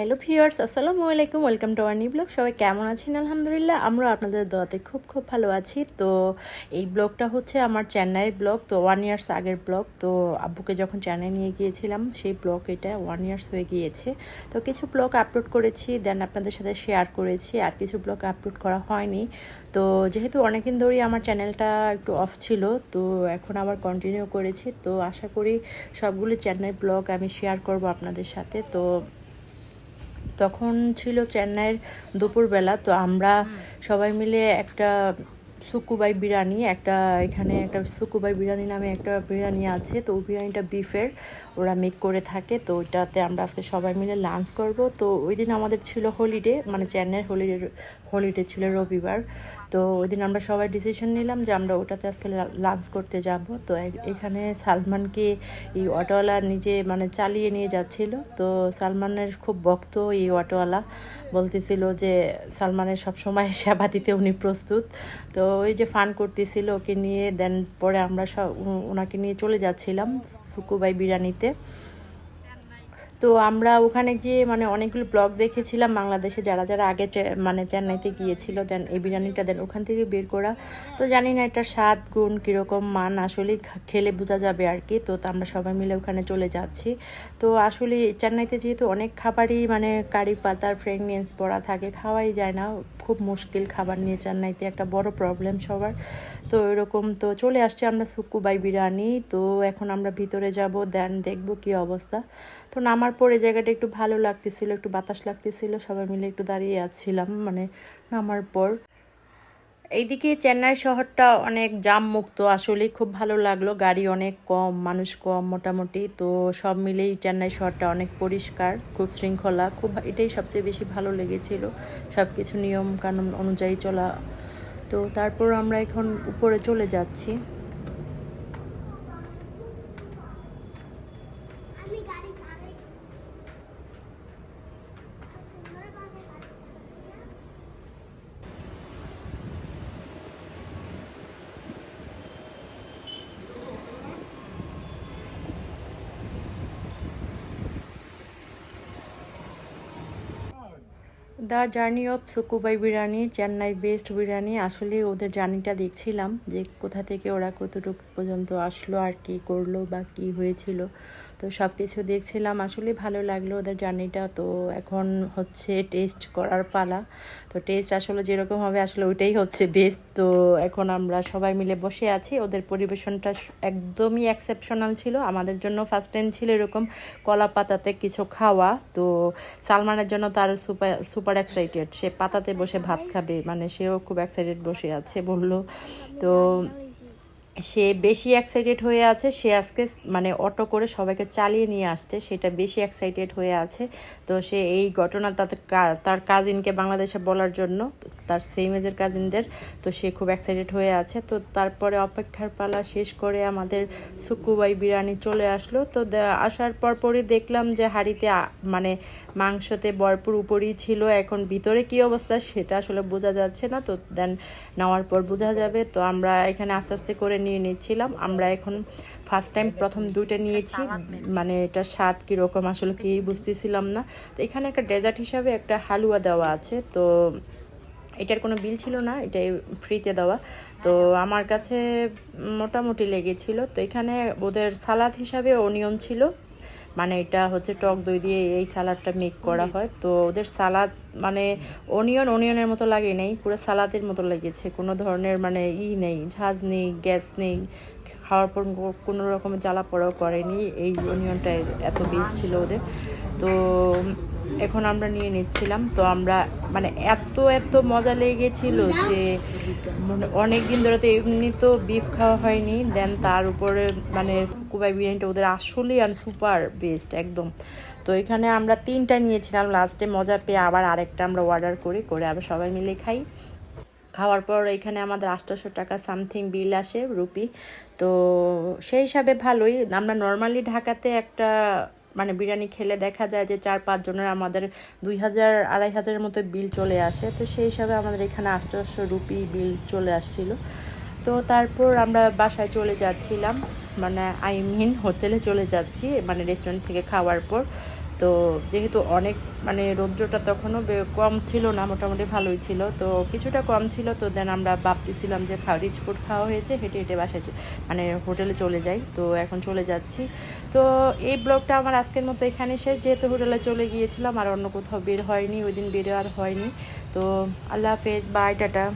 Hello viewers, আসসালামু আলাইকুম, welcome to our new blog. সবাই কেমন আছেন? আলহামদুলিল্লাহ আমরা আপনাদের দোয়াতে খুব খুব ভালো আছি। তো এই ব্লগটা হচ্ছে আমার চেন্নাইয়ের ব্লগ, তো ওয়ান ইয়ার্স আগের ব্লগ। তো আব্বুকে যখন চেন্নাই নিয়ে গিয়েছিলাম, সেই ব্লগ এটা ওয়ান ইয়ার্স হয়ে গিয়েছে। তো কিছু ব্লগ আপলোড করেছি দেন আপনাদের সাথে শেয়ার করেছি, আর কিছু ব্লগ আপলোড করা হয়নি। তো যেহেতু অনেকদিন ধরেই আমার চ্যানেলটা একটু অফ ছিল, তো এখন আবার কন্টিনিউ করেছি। তো আশা করি সবগুলো চেন্নাই ব্লগ আমি শেয়ার করব আপনাদের সাথে। তো তখন ছিল চেন্নাইয়ের দুপুরবেলা তো আমরা সবাই মিলে একটা সুকুবাই বিরিয়ানি একটা এখানে একটা সুকুবাই বিরিয়ানি নামে একটা বিরিয়ানি আছে তো ওই বিরিয়ানিটা বিফের ওরা মেক করে থাকে তো ওইটাতে আমরা আজকে সবাই মিলে লাঞ্চ করব। তো ওই দিন আমাদের ছিল হলিডে মানে চেন্নাইয়ের হলিডে হলিডে ছিল রবিবার। তো ওই দিন আমরা সবাই ডিসিশন নিলাম যে আমরা ওটাতে আজকে লাঞ্চ করতে যাব। তো এখানে সালমানকে এই অটোওয়ালা নিজে মানে চালিয়ে নিয়ে যাচ্ছিল। তো সালমানের খুব ভক্ত এই অটোওয়ালা। বলতেছিল যে সালমানের সব সময় সেবা দিতে উনি প্রস্তুত। তো ওই যে ফান করতেছিল ওকে নিয়ে দেন পরে আমরা সব ওনাকে নিয়ে চলে যাচ্ছিলাম সুকুবাই বিরিয়ানিতে। তো আমরা ওখানে গিয়ে মানে অনেকগুলো ব্লগ দেখেছিলাম বাংলাদেশে, যারা যারা আগে মানে চেন্নাইতে গিয়েছিল দেন এই বিরিয়ানিটা দেন ওখান থেকে বের করা। তো জানি না এটা স্বাদ, গুণ, কীরকম মান আসলে খেলে বোঝা যাবে আর কি। তা আমরা সবাই মিলে ওখানে চলে যাচ্ছি। তো আসলে চেন্নাইতে যেহেতু অনেক খাবারই মানে কারি পাতার ফ্রেগনেন্স পড়া থাকে, খাওয়াই যায় না। খুব মুশকিল খাবার নিয়ে চেন্নাইতে একটা বড় প্রবলেম সবার। তো এরকম তো চলে আসছে আমরা সুকুবাই বিরিয়ানি। তো এখন আমরা ভিতরে যাব, দেন দেখব কি অবস্থা। তো নামার পরে জায়গাটা একটু ভালো লাগতেছিল, একটু বাতাস লাগতেছিল, সবাই মিলে একটু দাঁড়িয়ে আছিলাম মানে নামার পর। এইদিকে চেন্নাই শহরটা অনেক জাম মুক্ত আসলে খুব ভালো লাগল, গাড়ি অনেক কম, মানুষ কম মোটামুটি, তো সব মিলেই চেন্নাই শহরটা অনেক পরিষ্কার, খুব শৃঙ্খলা, খুব, এটাই সবচেয়ে বেশি ভালো লেগেছিল। সব কিছু নিয়ম কানুন অনুযায়ী চলা তো তারপর আমরা এখন উপরে চলে যাচ্ছি। আমি গাড়ি the journey of Sukkubhai biryani, Chennai best biryani. আসলে ওদের জার্নিটা দেখছিলাম যে কোথা থেকে ওরা কতটুকু পর্যন্ত আসলো আর কি করল বা কি হয়েছিল। তো সব কিছু দেখছিলাম আসলে ভালো লাগল ওদের জার্নিটা। তো এখন হচ্ছে টেস্ট করার পালা। তো টেস্ট আসলে যেরকম হবে, আসলে ওইটাই হচ্ছে বেস্ট তো এখন আমরা সবাই মিলে বসে আছি। ওদের পরিবেশনটা একদমই এক্সেপশনাল ছিল। আমাদের জন্য ফার্স্ট টাইম ছিল এরকম কলা পাতাতে কিছু খাওয়া। তো সালমানের জন্য তার সুপার সুপার এক্সাইটেড সে পাতাতে বসে ভাত খাবে। মানে সেও খুব এক্সাইটেড বসে আছে, বলল। তো সে বেশি এক্সাইটেড হয়ে আছে, সে আজকে মানে অটো করে সবাইকে চালিয়ে নিয়ে আসছে, সেটা বেশি এক্সাইটেড হয়ে আছে। তো সে এই ঘটনা তাদের তার কাজিনকে বাংলাদেশে বলার জন্য তার সেম এজের কাজিনদের তো সে খুব এক্সাইটেড হয়ে আছে। তো তারপরে অপেক্ষার পালা শেষ করে আমাদের সুকুবাই বিরিয়ানি চলে আসলো। তো আসার পর পরই দেখলাম যে হাঁড়িতে মানে মাংসতে ভরপুর উপরই ছিল। এখন ভিতরে কি অবস্থা সেটা আসলে বোঝা যাচ্ছে না। তো দেন নেওয়ার পর বোঝা যাবে। তো আমরা এখানে আস্তে আস্তে করে নিয়ে নিচ্ছিলাম। আমরা এখন ফার্স্ট টাইম প্রথম দুইটা নিয়েছি। মানে এটা স্বাদ কীরকম আসলে কি বুঝতেছিলাম না। তো এখানে একটা ডেজার্ট হিসাবে একটা হালুয়া দেওয়া আছে। তো এটার কোনো বিল ছিল না এটা ফ্রিতে দেওয়া। তো আমার কাছে মোটামুটি লেগেছিল। তো এখানে ওদের সালাদ হিসাবে অনিয়ন ছিল। মানে এটা হচ্ছে টক দই দিয়ে এই সালাদটা মেক করা হয়। তো ওদের সালাদ মানে অনিয়ন অনিয়নের মতো লাগে নেই পুরো সালাদের মতো লেগেছে। কোনো ধরনের মানে ই নেই ঝাঁজ নেই গ্যাস নেই খাওয়ার পর কোনো রকম জ্বালা পড়াও করেনি। এই অনিয়নটা এত বেশ ছিল ওদের। তো এখন আমরা নিয়ে নিচ্ছিলাম। তো আমরা মানে এত এত মজা লেগেছিল যে অনেক দিন ধরে তো এমনি তো বিফ খাওয়া হয়নি। দেন তার উপরে মানে কুবাই বিরিয়ানিটা ওদের আসলেই আর সুপার বেস্ট একদম। তো এখানে আমরা তিনটা নিয়েছিলাম। লাস্টে মজা পেয়ে আবার আরেকটা আমরা অর্ডার করি, করে আবার সবাই মিলে খাই। খাওয়ার পর এখানে আমাদের আটশোশো টাকা সামথিং বিল আসে, রুপি। তো সেই হিসাবে ভালোই। আমরা নর্মালি ঢাকাতে একটা মানে বিরিয়ানি খেলে দেখা যায় যে চার পাঁচ জনের আমাদের দুই হাজার, আড়াই হাজারের মতো বিল চলে আসে। তো সেই হিসাবে আমাদের এখানে আটশোশো রুপি বিল চলে আসছিল। তো তারপর আমরা বাসায় চলে যাচ্ছিলাম। মানে আই মিন হোটেলে চলে যাচ্ছি মানে রেস্টুরেন্ট থেকে খাওয়ার পর। তো যেহেতু অনেক মানে রৌদ্রটা তখনও কম ছিল না, মোটামুটি ভালোই ছিল। তো কিছুটা কম ছিল, তো দেন আমরা ভাবতেছিলাম যে রিচ ফুড খাওয়া হয়েছে, হেঁটে হেঁটে বাসায় মানে হোটেলে চলে যাই। তো এখন চলে যাচ্ছি। তো এই ব্লগটা আমার আজকের মতো এখানে শেষ। যেহেতু হোটেলে চলে গিয়েছিলাম, আর অন্য কোথাও বের হয়নি, ওই দিন বেরো আর হয়নি। তো আল্লাহ হাফেজ, বাই, টাটা।